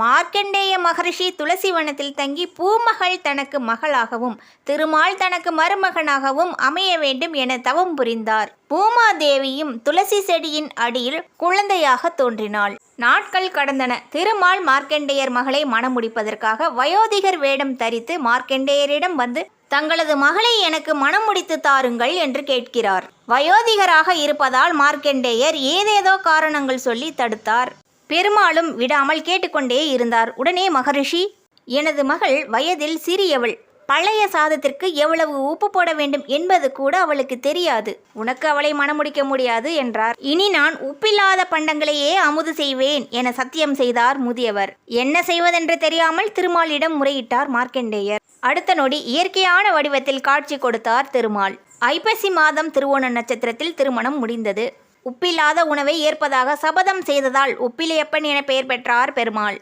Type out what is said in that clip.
மார்க்கண்டேய மகரிஷி துளசி வனத்தில் தங்கி பூமகள் தனக்கு மகளாகவும் திருமால் தனக்கு மருமகனாகவும் அமைய வேண்டும் என தவம் புரிந்தார். பூமாதேவியும் துளசி செடியின் அடியில் குழந்தையாக தோன்றினாள். நாட்கள் கடந்தன. திருமால் மார்க்கண்டேயர் மகளை மணமுடிப்பதற்காக வயோதிகர் வேடம் தரித்து மார்க்கண்டேயரிடம் வந்து தங்களது மகளை எனக்கு மணம் முடித்து தாருங்கள் என்று கேட்கிறார். வயோதிகராக இருப்பதால் மார்க்கண்டேயர் ஏதேதோ காரணங்கள் சொல்லி தடுத்தார். பெருமாளும் விடாமல் கேட்டுக்கொண்டே இருந்தார். உடனே மகரிஷி எனது மகள் வயதில் சிறியவள். பழைய சாதத்திற்கு எவ்வளவு உப்பு போட வேண்டும் என்பது கூட அவளுக்கு தெரியாது. உனக்கு அவளை மணமுடிக்க முடியாது என்றார். இனி நான் உப்பில்லாத பண்டங்களையே அமுது செய்வேன் என சத்தியம் செய்தார் முதியவர். என்ன செய்வதென்று தெரியாமல் திருமாலிடம் முறையிட்டார் மார்க்கண்டேயர். அடுத்த நொடி இயற்கையான வடிவத்தில் காட்சி கொடுத்தார் திருமால். ஐப்பசி மாதம் திருவோண நட்சத்திரத்தில் திருமணம் முடிந்தது. உப்பில்லாத உணவை ஏற்பதாக சபதம் செய்ததால் உப்பிலியப்பன் என பெயர் பெற்றார் பெருமாள்.